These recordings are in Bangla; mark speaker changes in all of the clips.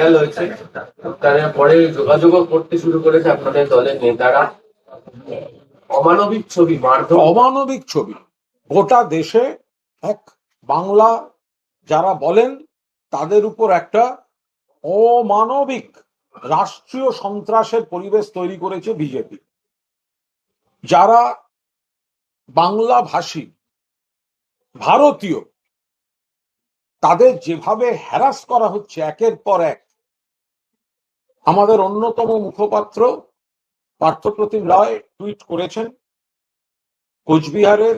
Speaker 1: ভাইরাল হয়েছে। তারা পরে যোগাযোগও করতে শুরু করেছে আপনাদের দলের নেতারা। অমানবিক ছবি, মারধর।
Speaker 2: অমানবিক ছবি। গোটা দেশে এক বাংলা যারা বলেন, তাদের উপর একটা অমানবিক রাষ্ট্রীয় সন্ত্রাসের পরিবেশ তৈরি করেছে বিজেপি। যারা বাংলা ভাষী ভারতীয়, তাদের যেভাবে হ্যারাস করা হচ্ছে একের পর এক আমাদের অন্যতম মুখপাত্র পার্থপ্রতিম রায় টুইট করেছেন, কোচবিহারের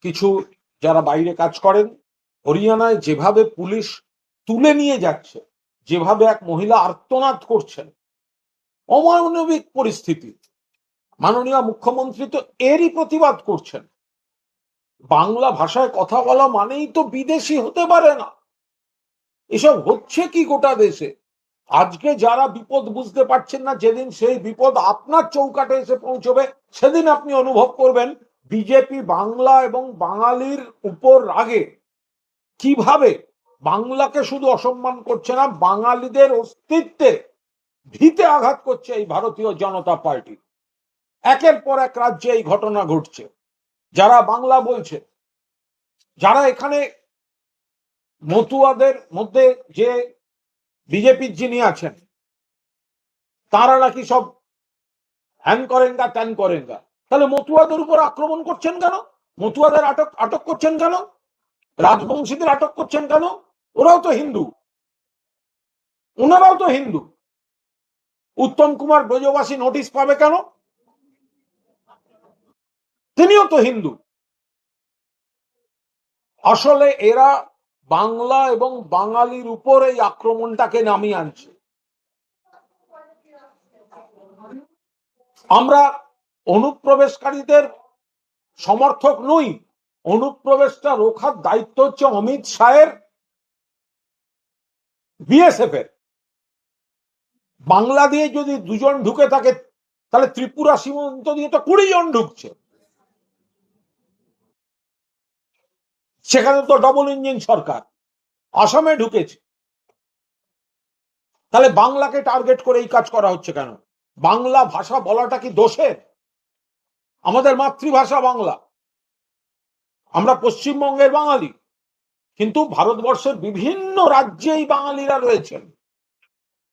Speaker 2: কিছু যারা বাইরে কাজ করেন, হরিয়ানায় যেভাবে পুলিশ তুলে নিয়ে যাচ্ছে, যেভাবে এক মহিলা আর্তনাদ করছেন, অমানবিক পরিস্থিতি। মাননীয় মুখ্যমন্ত্রী তো এরই প্রতিবাদ করছেন। বাংলা ভাষায় কথা বলা মানেই তো বিদেশি হতে পারে না। এসব হচ্ছে কি গোটা দেশে? আজকে যারা বিপদ বুঝতে পারছেন না, যেদিন সেই বিপদ আপনার চৌকাটে এসে পৌঁছবে, সেদিন আপনি অনুভব করবেন বিজেপি বাংলা এবং বাঙালির উপর রাগে। কীভাবে? বাংলাকে শুধু অসম্মান করছে না, বাঙালিদের অস্তিত্বে ভিতে আঘাত করছে এই ভারতীয় জনতা পার্টি। একের পর এক রাজ্যে এই ঘটনা ঘটছে। যারা বাংলা বলছে, যারা এখানে মতুয়াদের মধ্যে যে বিজেপির যিনি আছেন, তারা নাকি সব হ্যান করেঙ্গা ত্যান করেঙ্গা তাহলে মতুয়াদের উপর আক্রমণ করছেন কেন? মতুয়াদের আটক আটক করছেন কেন? রাজবংশীদের আটক করছেন কেন? ওরাও তো হিন্দু। ওনারাও তো হিন্দু। উত্তম কুমার ব্রজবাসী নোটিশ পাবে কেন? তিনিও তো হিন্দু। আসলে এরা বাংলা এবং বাঙালির উপর এই আক্রমণটাকে নামিয়ে আনছে। আমরা অনুপ্রবেশকারীদের সমর্থক নই, অনুপ্রবেশটা রোখার দায়িত্ব হচ্ছে অমিত শাহের বিএসএফ এর বাংলা দিয়ে যদি দুজন ঢুকে থাকে, তাহলে ত্রিপুরা সীমান্ত দিয়ে তো কুড়ি জন ঢুকছে। সেখানে তো ডবল ইঞ্জিন সরকার। আসামে ঢুকেছে। তাহলে বাংলাকে টার্গেট করে এই কাজ করা হচ্ছে কেন? বাংলা ভাষা বলাটা কি দোষের? আমাদের মাতৃভাষা বাংলা। আমরা পশ্চিমবঙ্গের বাঙালি। কিন্তু ভারতবর্ষের বিভিন্ন রাজ্যেই বাঙালিরা রয়েছেন।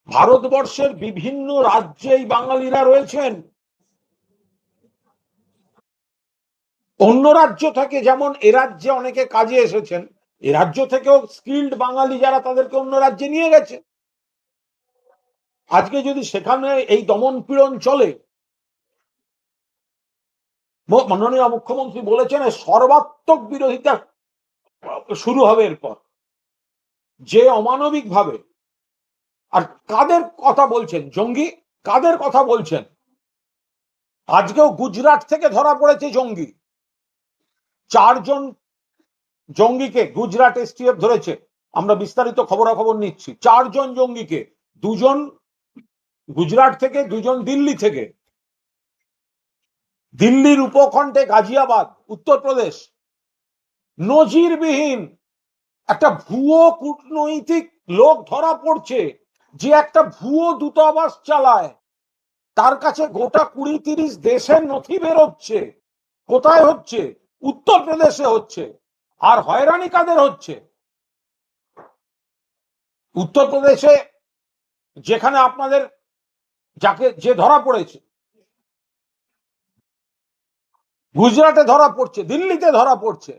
Speaker 2: ভারতবর্ষের বিভিন্ন রাজ্যেই বাঙালিরা রয়েছেন। অন্য রাজ্য থেকে যেমন এ রাজ্যে অনেকে কাজে এসেছেন, এ রাজ্য থেকেও স্কিল্ড বাঙালি যারা তাদেরকে অন্য রাজ্যে নিয়ে গেছে। আজকে যদি সেখানে এই দমন পীড়ন চলে মাননীয় মুখ্যমন্ত্রী বলেছেন সর্বাত্মক বিরোধিতা শুরু হবে এরপর। যে অমানবিক ভাবে আর কাদের কথা বলছেন? জঙ্গি? কাদের কথা বলছেন? আজকেও গুজরাট থেকে ধরা পড়েছে জঙ্গি। চারজন জঙ্গিকে গুজরাট এসটিএফ ধরেছে। আমরা বিস্তারিত খবরাখবর নিচ্ছি। চারজন জঙ্গিকে, দুজন গুজরাট থেকে, দুজন দিল্লি থেকে। দিল্লির উপকণ্ঠে গাজিয়াবাদ, উত্তরপ্রদেশ। নজিরবিহীন একটা ভুয়ো কূটনৈতিক লোক ধরা পড়ছে যে একটা ভুয়ো দূতাবাস চালায়। তার কাছে গোটা কুড়ি তিরিশ দেশের নথি বেরোচ্ছে। কোথায় হচ্ছে? উত্তরপ্রদেশে হচ্ছে, আর হয়রানি কাদের হচ্ছে। উত্তরপ্রদেশে যেখানে আপনাদের যাকে যে ধরা পড়েছে, গুজরাটে ধরা পড়ছে, দিল্লিতে ধরা পড়ছে,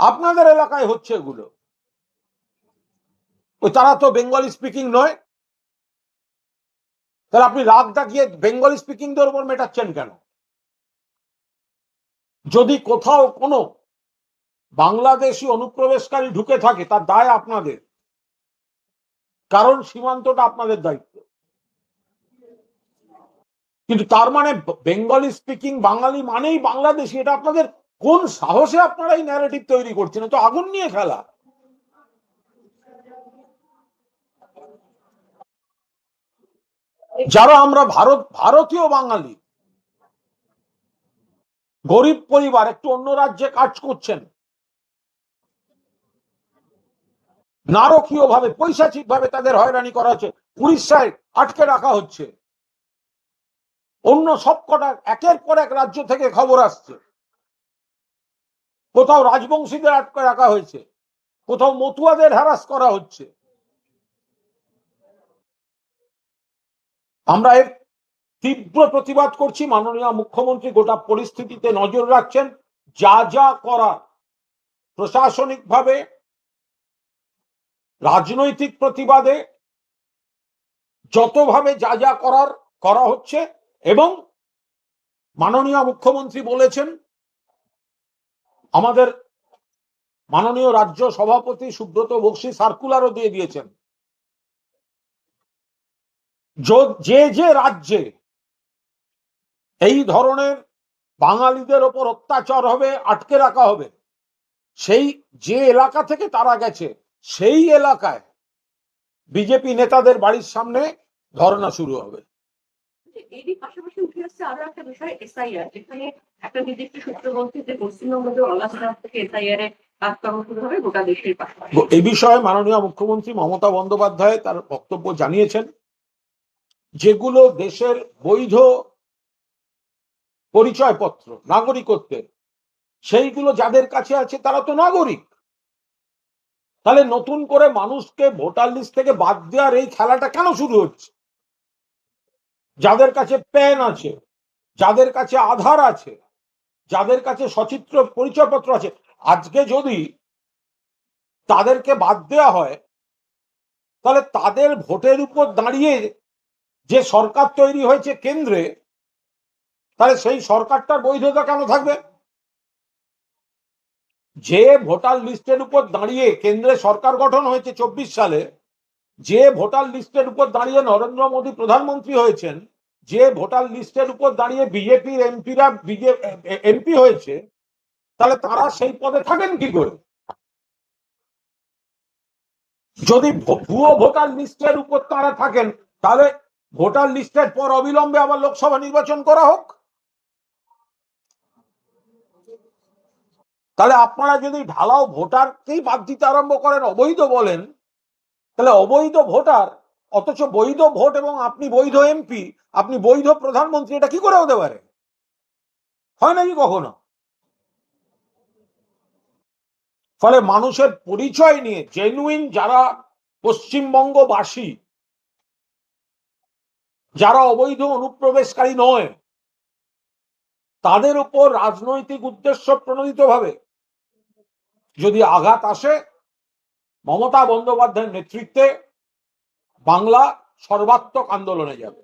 Speaker 2: আপনাদের এলাকায় হচ্ছে এগুলো। ওই তারা তো বেঙ্গলি স্পিকিং নয়। তাহলে আপনি রাগ ডাকিয়ে বেঙ্গলি স্পিকিংদের উপর মেটাচ্ছেন কেন? যদি কোথাও কোনো বাংলাদেশি অনুপ্রবেশকারী ঢুকে থাকে, তার দায় আপনাদের। কারণ সীমান্তটা আপনাদের দায়িত্ব। কিন্তু তার মানে বেঙ্গলি স্পিকিং বাঙালি মানেই বাংলাদেশি, এটা আপনাদের কোন সাহসে আপনারা এই ন্যারেটিভ তৈরি করছেন? তো আগুন নিয়ে খেলা। যারা আমরা ভারত, ভারতীয় বাঙালি গরিব পরিবার একটু অন্য রাজ্যে কাজ করছেন। নারকীয় ভাবে পৈশাচিক ভাবে তাদের হয়রানি করা হচ্ছে। উড়িষ্যায় আটকে রাখা হচ্ছে। অন্য সবকটা একের পর এক রাজ্য থেকে খবর আসছে। কোথাও রাজবংশীদের আটকে রাখা হয়েছে। কোথাও মতুয়াদের হ্যারাস করা হচ্ছে। আমরা এর তীব্র প্রতিবাদ করছি। মাননীয় মুখ্যমন্ত্রী গোটা পরিস্থিতিতে নজর রাখছেন। যা যা করার প্রশাসনিকভাবে, রাজনৈতিক প্রতিবাদে যতভাবে যা যা করার, করা হচ্ছে এবং মাননীয় মুখ্যমন্ত্রী বলেছেন, আমাদের মাননীয় রাজ্য সভাপতি সুব্রত বক্সি সার্কুলারও দিয়ে দিয়েছেন। য- যে যে রাজ্যে এই ধরনের বাঙালিদের ওপর অত্যাচার হবে আটকে রাখা হবে। সেই যে এলাকা থেকে তারা গেছে সেই এলাকায় বিজেপি নেতাদের বাড়ির সামনে ধর্ণা শুরু হবে।
Speaker 3: এরই পাশাপাশি উঠে আসছে আরও একটা বিষয় এসআইআর যেখানে একটা নির্দিষ্ট সূত্র বলছে যে পশ্চিমবঙ্গের অলাসনাথ থেকে এসআইআর এর কাজকর্ম শুরু হবে গোটা দেশের পাশাপাশি।
Speaker 2: এই বিষয়ে মাননীয় মুখ্যমন্ত্রী মমতা বন্দ্যোপাধ্যায় তার বক্তব্য জানিয়েছেন যেগুলো দেশের বৈধ পরিচয়পত্র, নাগরিকত্বের। সেইগুলো যাদের কাছে আছে তারা তো নাগরিক। তাহলে নতুন করে মানুষকে ভোটার লিস্ট থেকে বাদ দেওয়ার এই খেলাটা কেন শুরু হচ্ছে? যাদের কাছে প্যান আছে, যাদের কাছে আধার আছে, যাদের কাছে সচিত্র পরিচয়পত্র আছে, আজকে যদি তাদেরকে বাদ দেওয়া হয়, তাহলে তাদের ভোটের উপর দাঁড়িয়ে যে সরকার তৈরি হয়েছে কেন্দ্রে তাহলে সেই সরকারটার বৈধতা কেন থাকবে? যে ভোটার লিস্টের উপর দাঁড়িয়ে কেন্দ্রে সরকার গঠন হয়েছে চব্বিশ সালে, যে ভোটার লিস্টের উপর দাঁড়িয়ে নরেন্দ্র মোদী প্রধানমন্ত্রী হয়েছেন, যে ভোটার লিস্টের উপর দাঁড়িয়ে বিজেপির এমপিরা এমপি হয়েছে, তাহলে তারা সেই পদে থাকেন কি করে? যদি ভুয়ো ভোটার লিস্টের উপর তারা থাকেন, তাহলে ভোটার লিস্টের পর অবিলম্বে আবার লোকসভা নির্বাচন করা হোক। তাহলে আপনারা যদি ঢালাও ভোটারকেই বাদ দিতে আরম্ভ করেন, অবৈধ বলেন, তাহলে অবৈধ ভোটার, অথচ বৈধ ভোট এবং আপনি বৈধ এমপি, আপনি বৈধ প্রধানমন্ত্রী, এটা কি করে হতে পারে? হয় নাকি কখনো? ফলে মানুষের পরিচয় নিয়ে জেনুইন যারা পশ্চিমবঙ্গবাসী, যারা অবৈধ অনুপ্রবেশকারী নয়, তাদের উপর রাজনৈতিক উদ্দেশ্য প্রণোদিত ভাবে যদি আঘাত আসে মমতা বন্দ্যোপাধ্যায়ের নেতৃত্বে বাংলা সর্বাত্মক আন্দোলনে যাবে।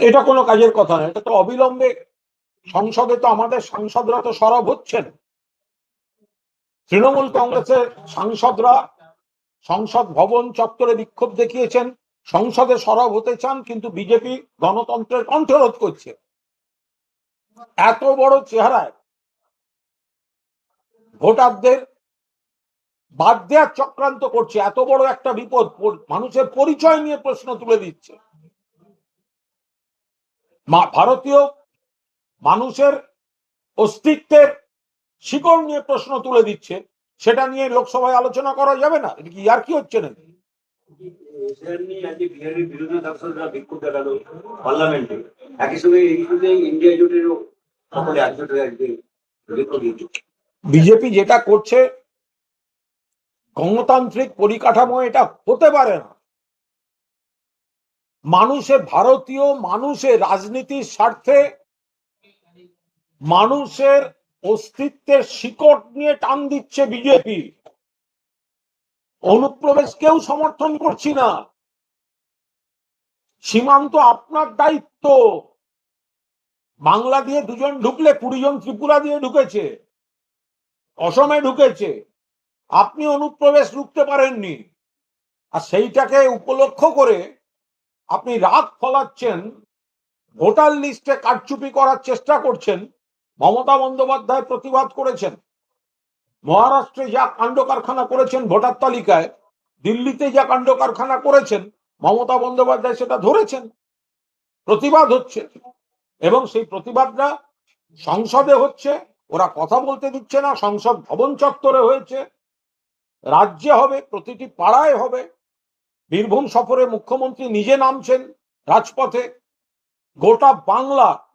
Speaker 3: এটা কোনো না না। না।
Speaker 2: কাজের কথা নয় এটা তো অবিলম্বে সংসদে তো আমাদের সাংসদরা তো সরব হচ্ছেন। তৃণমূল কংগ্রেসের সাংসদরা সংসদ ভবন চত্বরে বিক্ষোভ দেখিয়েছেন। সংসদে সরব হতে চান, কিন্তু বিজেপি গণতন্ত্রের কণ্ঠরোধ করছে। এত বড় চেহারায় ভোটারদের বাদ দেওয়ার চক্রান্ত করছে, এত বড় একটা বিপদ মানুষের পরিচয় নিয়ে প্রশ্ন তুলে দিচ্ছে। ভারতীয় মানুষের অস্তিত্বের শিকড় নিয়ে প্রশ্ন তুলে দিচ্ছে, সেটা নিয়ে লোকসভায় আলোচনা করা যাবে না? এটা কি আর কি হচ্ছে
Speaker 4: নিয়ে
Speaker 2: বিজেপি যেটা করছে, গণতান্ত্রিক পরিকাঠামো এটা হতে পারে না। মানুষে ভারতীয়, মানুষের রাজনীতির স্বার্থে মানুষের অস্তিত্বের শিকড় নিয়ে টান দিচ্ছে বিজেপি। অনুপ্রবেশ কেউ সমর্থন করছি না। সীমান্ত আপনার দায়িত্ব। বাংলা দিয়ে দুজন ঢুকলে কুড়ি জন ত্রিপুরা দিয়ে ঢুকেছে। অসমে ঢুকেছে। আপনি অনুপ্রবেশ রুখতে পারেননি। আর সেইটাকে উপলক্ষ করে আপনি রাত ফলাচ্ছেন, ভোটার লিস্টে কারচুপি করার চেষ্টা করছেন, মমতা বন্দ্যোপাধ্যায় প্রতিবাদ করেছেন। মহারাষ্ট্রে যা কাণ্ড কারখানা করেছেন ভোটার তালিকায়, দিল্লিতে যা কাণ্ড কারখানা করেছেন, মমতা বন্দ্যোপাধ্যায় সেটা ধরেছেন। প্রতিবাদ হচ্ছে। এবং সেই প্রতিবাদটা সংসদে হচ্ছে, ওরা কথা বলতে দিচ্ছে না, সংসদ ভবন চত্বরে হয়েছে। রাজ্যে হবে, প্রতিটি পাড়ায় হবে। বীরভূম সফরে মুখ্যমন্ত্রী নিজে নামছেন রাজপথে। গোটা বাংলা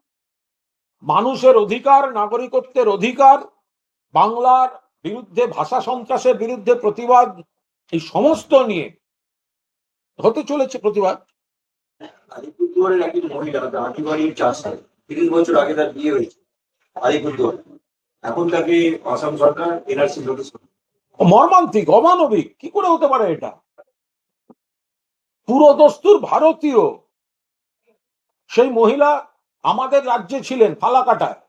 Speaker 2: মানুষের অধিকার, নাগরিকত্বের অধিকার, বাংলার বিরুদ্ধে ভাষা সন্ত্রাসের বিরুদ্ধে প্রতিবাদ এই সমস্ত নিয়ে হতে চলেছে প্রতিবাদ।
Speaker 4: আলিপুরদুয়ারের একজন মহিলা চাষ তিরিশ বছর আগে তার বিয়ে হয়েছে আলিপুরদুয়ার। এখন তাকে আসাম সরকার এনআরসি নোটিশ
Speaker 2: মর্মান্তিক অমানবিক কি করে হতে পারে এটা? পুরোদস্তুর ভারতীয়। সেই মহিলা আমাদের রাজ্যে ছিলেন ফালাকাটায়।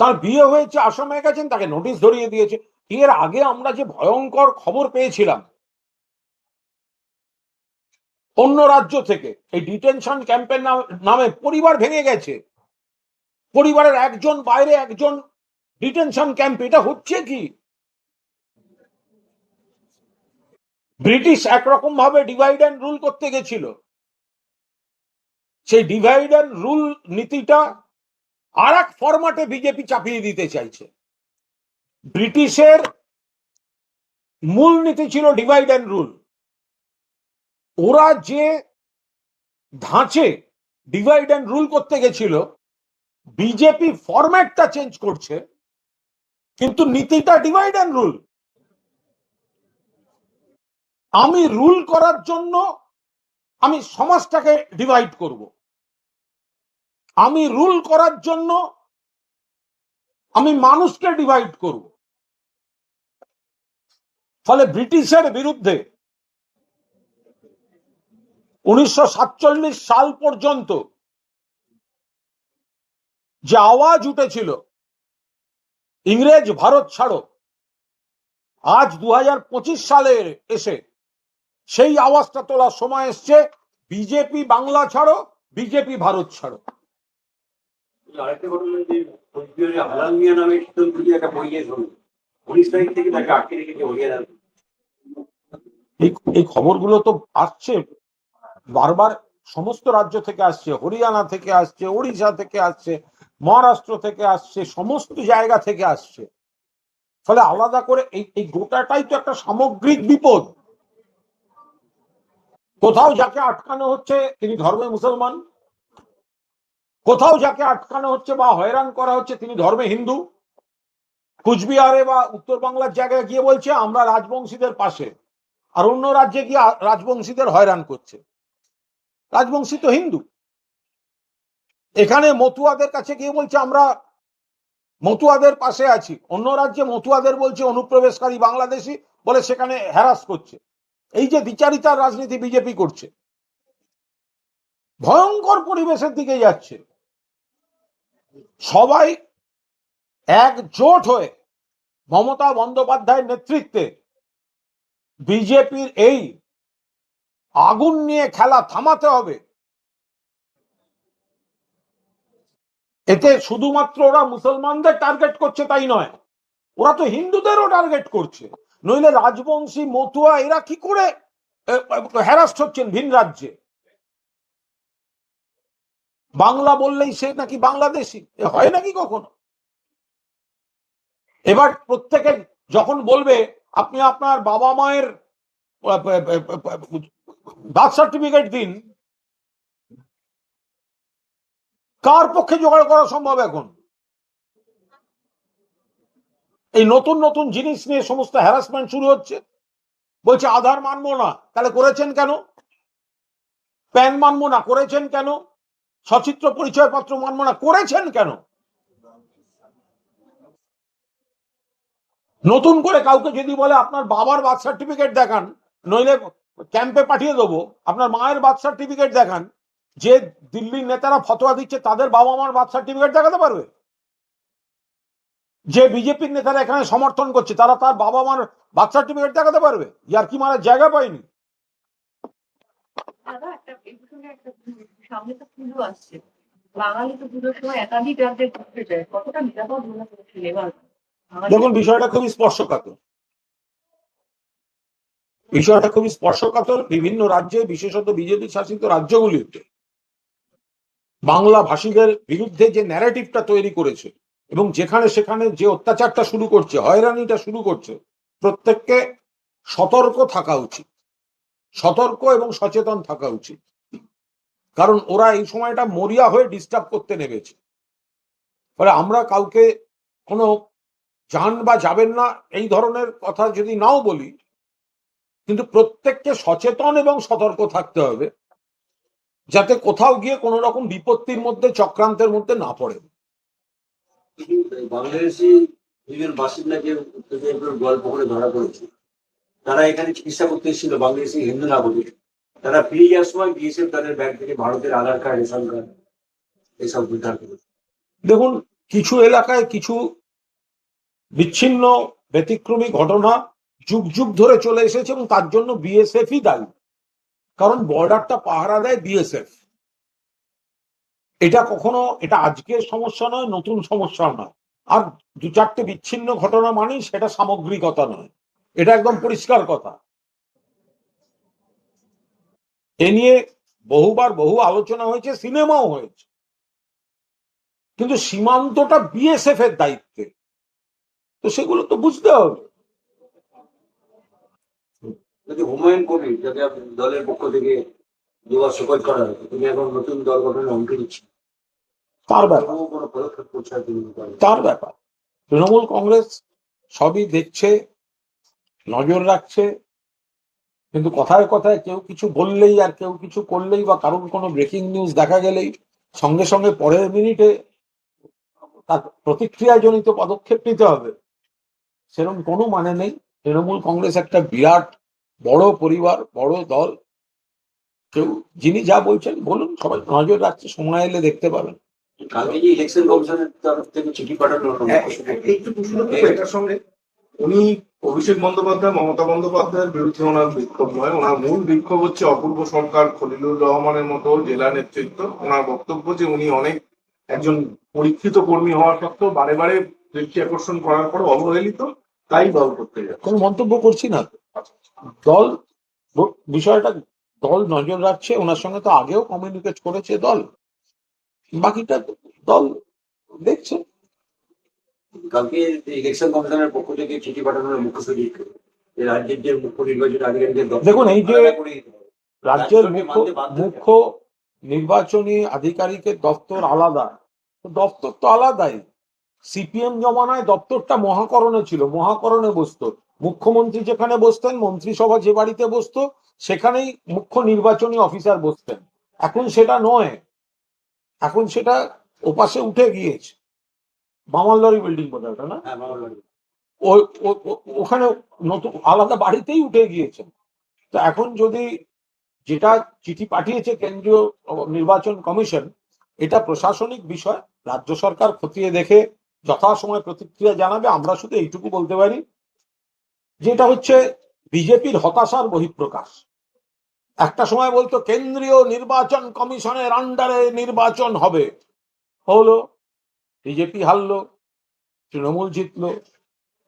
Speaker 2: তার বিয়ে হয়েছে, আসামে গেছেন তাকে নোটিশ ধরিয়ে দিয়েছে। এর আগে আমরা যে ভয়ঙ্কর খবর পেয়েছিলাম, অন্য রাজ্য থেকে, এই ডিটেনশন ক্যাম্পের নামে পরিবার ভেঙে গেছে। পরিবারের একজন বাইরে, একজন ডিটেনশন ক্যাম্প এটা হচ্ছে কি? ব্রিটিশ একরকম ভাবে ডিভাইড অ্যান্ড রুল করতে গেছিল। সেই ডিভাইড অ্যান্ড রুল নীতিটা আর এক ফরম্যাটে বিজেপি চাপিয়ে দিতে চাইছে। ব্রিটিশের মূল নীতি ছিল ডিভাইড অ্যান্ড রুল ওরা যে ধাঁচে ডিভাইড অ্যান্ড রুল করতে গেছিল বিজেপি ফরম্যাটটা চেঞ্জ করছে, কিন্তু নীতিটা ডিভাইড অ্যান্ড রুল আমি রুল করার জন্য আমি সমাজটাকে ডিভাইড করব। আমি রুল করার জন্য আমি মানুষকে ডিভাইড করব। ফলে ব্রিটিশের বিরুদ্ধে উনিশশো সাতচল্লিশ সাল পর্যন্ত যে আওয়াজ উঠেছিল, ইংরেজ ভারত ছাড়ো, আজ দু হাজার পঁচিশ সালে এসে সেই আওয়াজটা তোলার সময় এসছে, বিজেপি বাংলা ছাড়ো, বিজেপি ভারত ছাড়ো।
Speaker 4: আরেকটা ঘটনা যে কোচবিহারে হালাল মিয়া নামে একটা উনিশ তারিখ থেকে তাকে আটকে রেখেছে
Speaker 2: এই খবরগুলো তো আসছে, বারবার সমস্ত রাজ্য থেকে আসছে, হরিয়ানা থেকে আসছে, ওড়িশা থেকে আসছে, মহারাষ্ট্র থেকে আসছে, সমস্ত জায়গা থেকে আসছে। ফলে আলাদা করে এই এই গোটাটাই তো একটা সামগ্রিক বিপদ। কোথাও যাকে আটকানো হচ্ছে, তিনি ধর্মে মুসলমান কোথাও যাকে আটকানো হচ্ছে বা হয়রান করা হচ্ছে, তিনি ধর্মে হিন্দু। কুচবিহারে বা উত্তর বাংলার জায়গায় গিয়ে বলছে, আমরা রাজবংশীদের পাশে। আর অন্য রাজ্যে গিয়ে রাজবংশীদের হয়রান করছে। রাজবংশী তো হিন্দু। এখানে মতুয়াদের কাছে গিয়ে বলছে, আমরা মতুয়াদের পাশে আছি। অন্য রাজ্যে মতুয়াদের বলছে, অনুপ্রবেশকারী বাংলাদেশি বলে সেখানে হ্যারাস করছে। এই যে দ্বিচারিতার রাজনীতি বিজেপি করছে, ভয়ঙ্কর পরিবেশের দিকে যাচ্ছে। সবাই একজোট হয়ে মমতা বন্দ্যোপাধ্যায়ের নেতৃত্বে বিজেপির এই আগুন নিয়ে খেলা থামাতে হবে। এতে শুধুমাত্র ওরা মুসলমানদের টার্গেট করছে তাই নয়, ওরা তো হিন্দুদেরও টার্গেট করছে। নইলে রাজবংশী মতুয়া এরা কি করে হ্যারাস্ট হচ্ছেন ভিন রাজ্যে। বাংলা বললেই সে নাকি বাংলাদেশি? হয় নাকি কখনো? এবার প্রত্যেকে যখন বলবে, আপনি আপনার বাবা মায়ের বার্থ সার্টিফিকেট দিন। কার পক্ষে জোগাড় করা সম্ভব এখন? এই নতুন নতুন জিনিস নিয়ে সমস্ত হ্যারাসমেন্ট শুরু হচ্ছে। বলছে, আধার মানবো না। তাহলে করেছেন কেন? প্যান মানবো না, করেছেন কেন? সচিত্র পরিচয় পত্র মানবো করেছেন কেন? নতুন করে কাউকে যদি বলে আপনার বাবার বার্থ সার্টিফিকেট দেখান, নইলে ক্যাম্পে পাঠিয়ে দেবো, আপনার মায়ের বার্থ সার্টিফিকেট দেখান, যে দিল্লির নেতারা ফতোয়া দিচ্ছে তাদের বাবা মার বার্থ সার্টিফিকেট দেখাতে পারবে? যে বিজেপির নেতারা এখানে সমর্থন করছে, তারা তার বাবা মার বার্থ সার্টিফিকেট দেখাতে পারবে? ইয়ার কি মারার জায়গা পায়নি।
Speaker 3: সামনে তো পুজো আসছে। বাঙালি তো পুজোর সময় একাধিক রাজ্যে ঘুরতে যায়। কতটা নিরাপদ মনে করছেন এবার?
Speaker 2: দেখুন, বিষয়টা খুবই স্পর্শকাতর। বিষয়টা খুবই স্পর্শকাতর। বিভিন্ন রাজ্যে, বিশেষত বিজেপি শাসিত রাজ্যগুলিতে বাংলা ভাষীদের বিরুদ্ধে যে ন্যারেটিভটা তৈরি করেছে এবং যেখানে সেখানে যে অত্যাচারটা শুরু করছে, হয়রানিটা শুরু করছে, প্রত্যেককে সতর্ক থাকা উচিত। সতর্ক এবং সচেতন থাকা উচিত। কারণ ওরা এই সময়টা মরিয়া হয়ে ডিস্টার্ব করতে নেমেছে। ফলে আমরা কাউকে কোনো যান বা যাবেন না এই ধরনের কথা যদি নাও বলি, কিন্তু প্রত্যেককে সচেতন এবং সতর্ক থাকতে হবে, যাতে কোথাও গিয়ে কোনো রকম বিপত্তির মধ্যে, চক্রান্তের মধ্যে না পড়ে।
Speaker 4: বাংলাদেশি দুজন বাসিন্দাকে গল্প করে ধরা পড়েছে। তারা এখানে চিকিৎসা করতে এসেছিল বাংলাদেশি হিন্দু নাগরিক। তারা ফিরে যাওয়ার সময় বিএসএফ তাদের ব্যাগ থেকে ভারতের আধার কার্ড রেশন কার্ড এসব উদ্ধার
Speaker 2: দেখুন, কিছু এলাকায় কিছু বিচ্ছিন্ন, ব্যতিক্রমী ঘটনা যুগ যুগ ধরে চলে এসেছে এবং তার জন্য বিএসএফই দায়ী। কারণ বর্ডারটা পাহারা দেয় বিএসএফ এটা কখনো, এটা আজকের সমস্যা নয়, নতুন সমস্যা নয়। আর দু চারটে বিচ্ছিন্ন ঘটনা মানেই সেটা সামগ্রিকতা নয়। এটা একদম পরিষ্কার কথা। এ নিয়ে বহুবার বহু আলোচনা হয়েছে সিনেমাও হয়েছে। কিন্তু সীমান্তটা বিএসএফ এর দায়িত্বে। তো সেগুলো তো বুঝতে হবে।
Speaker 4: যদি হুমায়ুন কবির আপনি দলের পক্ষ থেকে দুবার শোকজ করা তিনি এখন নতুন দল গঠনের হুমকি দিচ্ছেন।
Speaker 2: তার ব্যাপার। তার ব্যাপার। তৃণমূল কংগ্রেস সবই দেখছে নজর রাখছে কিন্তু কথায় কথায় কেউ কিছু বললেই আর কেউ কিছু করলেই বা কারণ কোনো ব্রেকিং নিউজ দেখা গেলেই সঙ্গে সঙ্গে পরের মিনিটে তার প্রতিক্রিয়াজনিত পদক্ষেপ নিতে হবে। সেরকম কোনো মানে নেই। তৃণমূল কংগ্রেস একটা বিরাট বড় পরিবার বড় দল। কেউ যিনি যা বলছেন বলুন সবাই নজর রাখছে সময় এলে দেখতে পাবেন।
Speaker 4: কালকে যে ইলেকশন কমিশনের তরফ থেকে চিঠি পাঠানো
Speaker 5: হ্যাঁ, একটু প্রশ্ন এটার সঙ্গে। উনি অভিষেক বন্দ্যোপাধ্যায়, মমতা বন্দ্যোপাধ্যায়ের বিরুদ্ধে ওনার বিক্ষোভ নয়। ওনার মূল বিক্ষোভ হচ্ছে অপূর্ব সরকার খলিলুর রহমানের মতো জেলা নেতৃত্ব। ওনার বক্তব্য যে উনি অনেক একজন পরীক্ষিত কর্মী হওয়া সত্ত্বেও বারে বারে দৃষ্টি আকর্ষণ করার পর অবহেলিত, তাই দল করতে যাচ্ছে।
Speaker 2: কোনো মন্তব্য করছি না। দল, বিষয়টা দল নজর রাখছে, ওনার সঙ্গে তো আগেও কমিউনিকেট করেছে দল। বাকিটা দল দেখছে।
Speaker 4: কালকে ইলেকশন কমিশনের পক্ষ থেকে চিঠি পাঠানো হলো মুখ্য সচিবকে রাজ্যের যে মুখ্য নির্বাচন আধিকারিকদের
Speaker 2: দেখুন, এই যে-। রাজ্যের মুখ্য মুখ্য নির্বাচনী আধিকারিকের দপ্তর আলাদা। দপ্তর তো আলাদাই। সিপিএম জমানায় দপ্তরটা মহাকরণে ছিল মহাকরণে বসতো। মুখ্যমন্ত্রী যেখানে বসতেন মন্ত্রিসভা যে বাড়িতে বসতো সেখানেই মুখ্য নির্বাচনী অফিসার বসতেন। এখন সেটা নয়। এখন সেটা ওপাশে উঠে গিয়েছে। বামালদারি বিল্ডিং বোধ ওটা না?
Speaker 4: হ্যাঁ,
Speaker 2: ওখানে নতুন আলাদা বাড়িতেই উঠে গিয়েছেন। তো এখন যদি যেটা চিঠি পাঠিয়েছে কেন্দ্রীয় নির্বাচন কমিশন এটা প্রশাসনিক বিষয় রাজ্য সরকার খতিয়ে দেখে যথাসময় প্রতিক্রিয়া জানাবে আমরা শুধু এইটুকু বলতে পারি যেটা হচ্ছে বিজেপির হতাশার বহিঃপ্রকাশ। একটা সময় বলতো কেন্দ্রীয় নির্বাচন কমিশনের আন্ডারে নির্বাচন হবে। হলো বিজেপি হারলো, তৃণমূল জিতলো।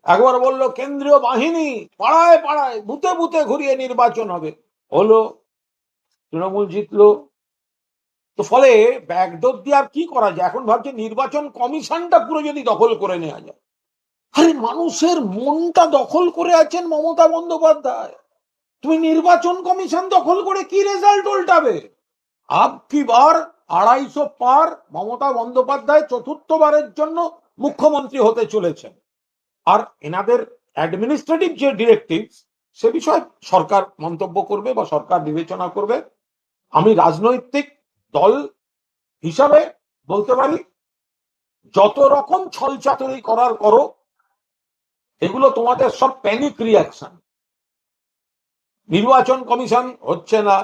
Speaker 2: একবার বলল, কেন্দ্রীয় বাহিনী পাড়ায় পাড়ায় বুতে বুতে ঘুরিয়ে নির্বাচন হবে। হলো, তৃণমূল জিতলো। তো ফলে ব্যাগডোর দিয়ে আর কি করা যায়? এখন ভাবছে নির্বাচন কমিশনটা পুরো যদি দখল করে নেওয়া যায়। আরে মানুষের মনটা দখল করে আছেন মমতা বন্দ্যোপাধ্যায়। তুমি নির্বাচন কমিশন দখল করে কি রেজাল্ট উল্টাবে? আপ কি বার আড়াইশো পার মমতা বন্দ্যোপাধ্যায় চতুর্থবারের জন্য মুখ্যমন্ত্রী হতে চলেছেন। আর এনাদের অ্যাডমিনিস্ট্রেটিভ যে ডিরেক্টিভ সে বিষয়ে সরকার মন্তব্য করবে বা সরকার বিবেচনা করবে। আমি রাজনৈতিক দল হিসাবে বলতে পারি, যত রকম ছলচাতুরি করার করো, এগুলো তোমাদের সব প্যানিক রিয়াকশন নির্বাচন কমিশন হচ্ছে না,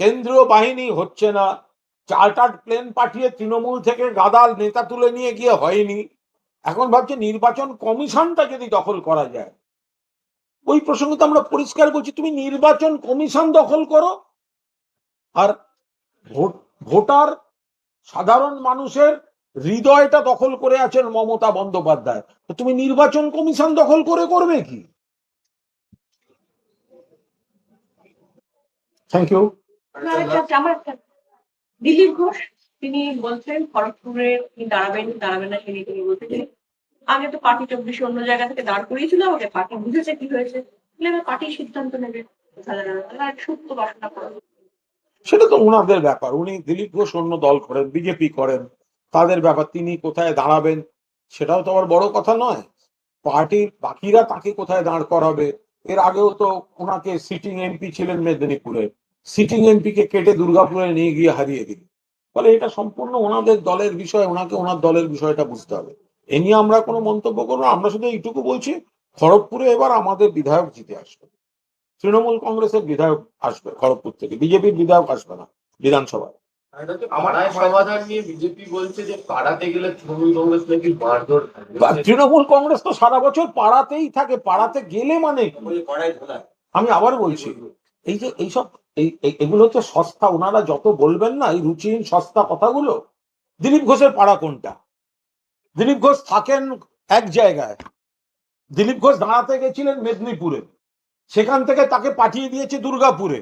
Speaker 2: কেন্দ্রীয় বাহিনী হচ্ছে না চার্টার্ড প্লেন পাঠিয়ে তৃণমূল থেকে গাদাল নেতা তুলে নিয়ে গিয়ে হয়নি। এখন ভাবছে নির্বাচন কমিশনটা যদি দখল করা যায়। ওই প্রসঙ্গে তো আমরা পরিষ্কার বলছি, তুমি নির্বাচন কমিশন দখল করো। আর ভোট, ভোটার সাধারণ মানুষের হৃদয়টা দখল করে আছেন মমতা বন্দ্যোপাধ্যায়। তো তুমি নির্বাচন কমিশন দখল করে করবে কি? থ্যাংক ইউ
Speaker 3: না, একটা- আমার একটা- দিলীপ ঘোষ, তিনি বলছেন খড়গপুরে তিনি দাঁড়াবেন দাঁড়াবেন না সে তিনি বলছেন যে আগে তো পার্টি চব্বিশে অন্য জায়গা থেকে দাঁড় করিয়েছিল আমাকে পার্টি বুঝেছে কি হয়েছে। পার্টি সিদ্ধান্ত নেবে সুপ্ত বাসনা করা
Speaker 2: সেটা তো ওনাদের ব্যাপার। উনি দিলীপ ঘোষ অন্য দল করেন, বিজেপি করেন। তাদের ব্যাপার, তিনি কোথায় দাঁড়াবেন, সেটাও তো আবার বড় কথা নয়। পার্টির বাকিরা তাকে কোথায় দাঁড় করাবে? এর আগেও তো ওনাকে সিটিং এমপি ছিলেন মেদিনীপুরে। সিটিং এমপি কে কেটে দুর্গাপুরে নিয়ে গিয়ে হারিয়ে দিল। ফলে এটা সম্পূর্ণ ওনাদের দলের বিষয় ওনাকে ওনার দলের বিষয়টা বুঝতে হবে। এ নিয়ে আমরা কোনো মন্তব্য করব আমরা শুধু এইটুকু বলছি খড়গপুরে এবার আমাদের বিধায়ক জিতে আসবে। তৃণমূল কংগ্রেসের বিধায়ক আসবে খড়গপুর থেকে বিজেপির বিধায়ক আসবে না বিধানসভায়।
Speaker 1: তৃণমূল কংগ্রেস
Speaker 2: তো সারা বছর পাড়াতেই থাকে পাড়াতে গেলে মানে আমি আবার বলছি এই যে এইসব এই এগুলো হচ্ছে সস্তা, ওনারা যত বলবেন না, এই রুচিহীন সস্তা কথাগুলো, দিলীপ ঘোষের পাড়া কোনটা? দিলীপ ঘোষ থাকেন এক জায়গায়। দিলীপ ঘোষ দাঁড়াতে গেছিলেন মেদিনীপুরে। সেখান থেকে তাকে পাঠিয়ে দিয়েছে দুর্গাপুরে।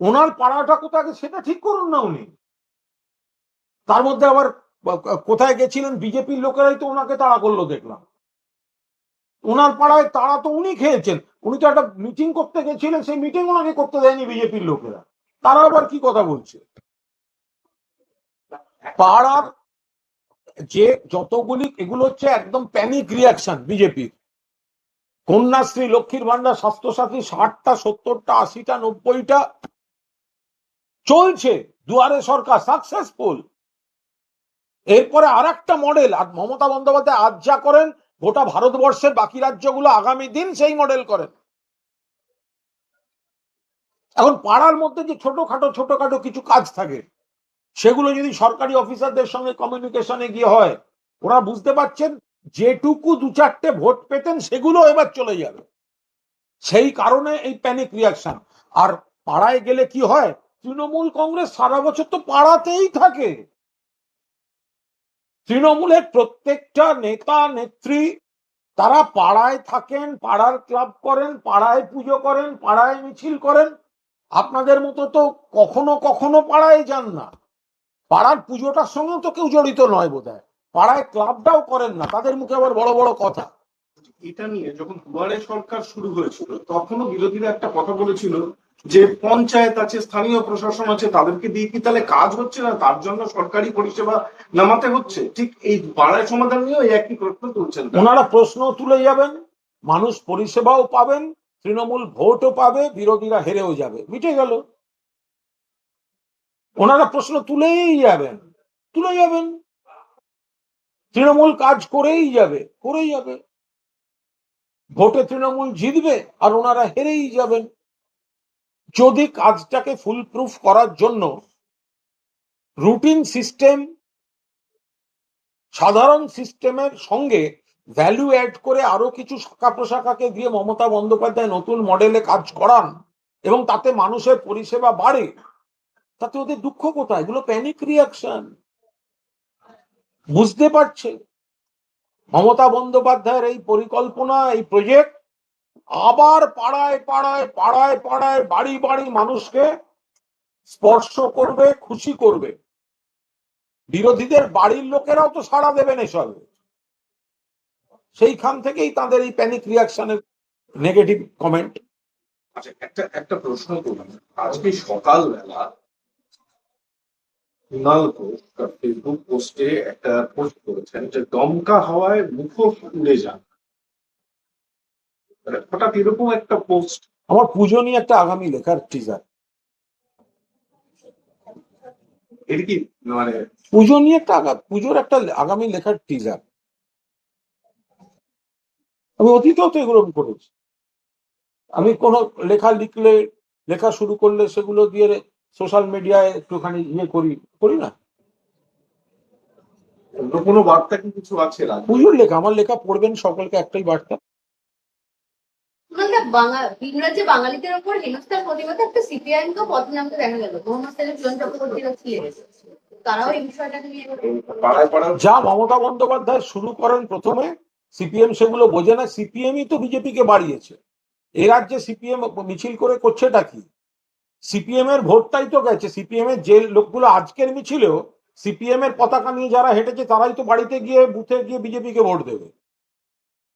Speaker 2: ওনার পাড়াটা কোথায় সেটা ঠিক করুন না উনি। তার মধ্যে আবার কোথায় গেছিলেন বিজেপির লোকেরাই তো ওনাকে তাড়া করল দেখলাম। ওনার পাড়ায় তাড়া তো উনি খেয়েছেন। উনি তো একটা মিটিং করতে গেছিলেন, সেই মিটিং ওনাকে করতে দেয়নি বিজেপির লোকেরা। তারা আবার কি কথা বলছে? পাড়ার যে যতগুলি, এগুলো হচ্ছে একদম প্যানিক রিয়াকশন বিজেপির। কন্যাশ্রী, লক্ষ্মীর ভান্ডার স্বাস্থ্যসাথী, ষাটটা, সত্তরটা, আশিটা, নব্বইটা। চলছে, দুয়ারে সরকার সাকসেসফুল এরপরে আর একটা মডেল আর মমতা বন্দ্যোপাধ্যায় আজ যা করেন গোটা ভারতবর্ষের বাকি রাজ্যগুলো আগামী দিন সেই মডেল করেন এখন পাড়ার মধ্যে যে ছোটখাটো ছোটখাটো কিছু কাজ থাকে, সেগুলো যদি সরকারি অফিসারদের সঙ্গে কমিউনিকেশনে গিয়ে হয়, ওরা বুঝতে পারছেন যেটুকু দু চারটে ভোট পেতেন সেগুলো এবার চলে যাবে। সেই কারণে এই প্যানিক রিয়াকশন আর পাড়ায় গেলে কি হয়? তৃণমূল কংগ্রেস সারা বছর তো পাড়াতেই থাকে। তৃণমূলের প্রত্যেকটা নেতা, নেত্রী তারা পাড়ায় থাকেন, পাড়ার ক্লাব করেন, পাড়ায় পুজো করেন, পাড়ায় মিছিল করেন। আপনাদের মতো তো কখনো কখনো পাড়ায় যান না। পাড়ার পুজোটার সঙ্গে তো কেউ জড়িত নয় বোধ পাড়ায় ক্লাবটাও করেন না। তাদের মুখে আবার বড় বড় কথা।
Speaker 5: এটা নিয়ে যখন দুয়ারে সরকার শুরু হয়েছিল, তখনও বিরোধীরা একটা কথা বলেছিল যে পঞ্চায়েত আছে, স্থানীয় প্রশাসন আছে, তাদেরকে দিয়ে কি তাহলে কাজ হচ্ছে না? তার জন্য সরকারি পরিষেবা নামাতে হচ্ছে? ঠিক এই পাড়ায় সমাধান এই একই প্রশ্ন তুলছেন।
Speaker 2: ওনারা প্রশ্ন তুলে যাবেন, মানুষ পরিষেবাও পাবেন, তৃণমূল ভোটও পাবে, বিরোধীরা হেরেও যাবে। মিটে গেল। ওনারা প্রশ্ন তুলেই যাবেন, তুলে যাবেন। তৃণমূল কাজ করেই যাবে করেই যাবে। ভোটে তৃণমূল জিতবে আর ওনারা হেরেই যাবেন। যদি কাজটাকে ফুলপ্রুফ করার জন্য রুটিন সিস্টেম সাধারণ সিস্টেমের সঙ্গে ভ্যালু অ্যাড করে আরও কিছু শাখা প্রশাখাকে দিয়ে মমতা বন্দ্যোপাধ্যায় নতুন মডেলে কাজ করান এবং তাতে মানুষের পরিষেবা বাড়ে, তাতে ওদের দুঃখ কোথায়? এগুলো প্যানিক রিয়াকশন বুঝতে পারছে? মমতা বন্দ্যোপাধ্যায়ের এই পরিকল্পনা, এই প্রজেক্ট আবার পাড়ায় পাড়ায় পাড়ায় পাড়ায় বাড়ি বাড়ি মানুষকে স্পর্শ করবে, খুশি করবে। বিরোধীদের বাড়ির লোকেরাও তো সাড়া দেবেন এসবে। সেইখান থেকেই তাদের এই প্যানিক রিয়াকশনের নেগেটিভ কমেন্ট
Speaker 5: আচ্ছা একটা একটা প্রশ্ন করলাম। আজকে সকালবেলা কুণাল ঘোষ ফেসবুক পোস্টে একটা পোস্ট করেছেন যে, দমকা হাওয়ায় মুখোশ উড়ে যান। হঠাৎ এরকম একটা পোস্ট
Speaker 2: আমার পুজো নিয়ে একটা আগামী লেখার টিজার
Speaker 5: এটা কি মানে
Speaker 2: পুজো নিয়ে একটা আগা- পুজোর একটা আগামী লেখার টিজার আমি অতীতেও তো এগুলো করেছি। আমি কোনো লেখা লিখলে লেখা শুরু করলে সেগুলো দিয়ে সোশ্যাল মিডিয়ায় একটুখানি ইয়ে করি করি না?
Speaker 5: কোনো বার্তা কি কিছু আছে?
Speaker 2: পুজোর লেখা আমার লেখা পড়বেন সকলকে একটাই বার্তা।
Speaker 6: ইংরাজি বাঙালিদের ওপর হেনস্থার প্রতিবাদে একটা সিপিআইএম কেও পথ নামতে দেখা গেল। মোহাম্মদ সাহেব জন চক্রবর্তীরা ছিলেন তারাও এই বিষয়টাকে নিয়ে
Speaker 5: পাড়ায় পাড়ায়
Speaker 2: যা মমতা বন্দ্যোপাধ্যায় শুরু করেন প্রথমে সিপিএম সেগুলো বোঝে না সিপিএমই তো বিজেপিকে বাড়িয়েছে। এ রাজ্যে সিপিএম মিছিল করে করছেটা কি? সিপিএম এর ভোটটাই তো গেছে সিপিএম এর যে লোকগুলো আজকের মিছিলেও সিপিএম এর পতাকা নিয়ে যারা হেঁটেছে তারাই তো বাড়িতে গিয়ে বুথে গিয়ে বিজেপিকে ভোট দেবে।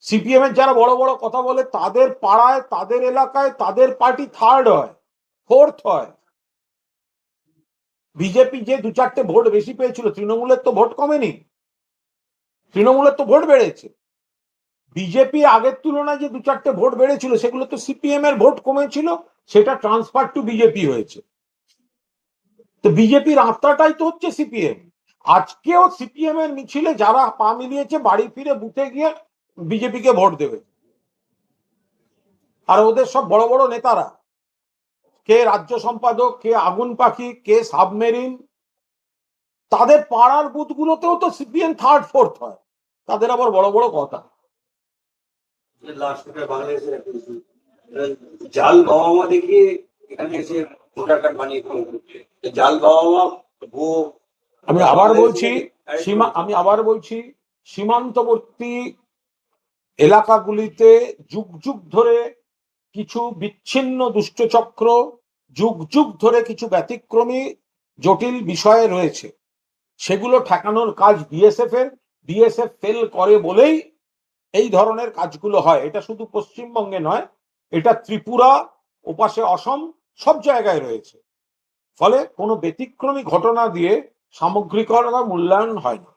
Speaker 2: সিপিএম এর যারা বড় বড় কথা বলে, তাদের পাড়ায়, তাদের এলাকায়, তাদের পার্টি থার্ড হয় ফোর্থ হয়। বিজেপি যে দু চারটে ভোট বেশি পেয়েছিল, তৃণমূলের তো ভোট কমেনি। তৃণমূলের তো ভোট বেড়েছে। বিজেপি আগের তুলনায় যে দু চারটে ভোট বেড়েছিল, সেগুলো তো সিপিএম এর ভোট কমেছিল, সেটা ট্রান্সফার টু বিজেপি হয়েছে। তো বিজেপির আত্মাটাই তো হচ্ছে সিপিএম আজকেও সিপিএম এর মিছিলে যারা পা মিলিয়েছে, বাড়ি ফিরে বুথে গিয়ে বিজেপিকে ভোট দেবে। আর ওদের সব বড় বড় নেতারা কে রাজ্য সম্পাদক কে আগুন পাখি কে সাবমেরিন তাদের পাড়ার বুথগুলোতেও তো সিপিএম থার্ড ফোর্থ হয়। তাদের আবার বড় বড় কথা।
Speaker 4: জাল বাবা মা দেখিয়ে এখানে এসে ভোটার কার্ড বানিয়ে জাল বাবা মা
Speaker 2: আমি আবার বলছি সীমা আমি আবার বলছি সীমান্তবর্তী এলাকাগুলিতে যুগ যুগ ধরে কিছু বিচ্ছিন্ন দুষ্টচক্র, যুগ যুগ ধরে কিছু ব্যতিক্রমী, জটিল বিষয়ে রয়েছে। সেগুলো ঠেকানোর কাজ বিএসএফ এর। বিএসএফ ফেল করে বলেই এই ধরনের কাজগুলো হয়। এটা শুধু পশ্চিমবঙ্গে নয়, এটা ত্রিপুরা, ওপাশে অসম, সব জায়গায় রয়েছে। ফলে কোনো ব্যতিক্রমী ঘটনা দিয়ে সামগ্রিকতা মূল্যায়ন হয় না।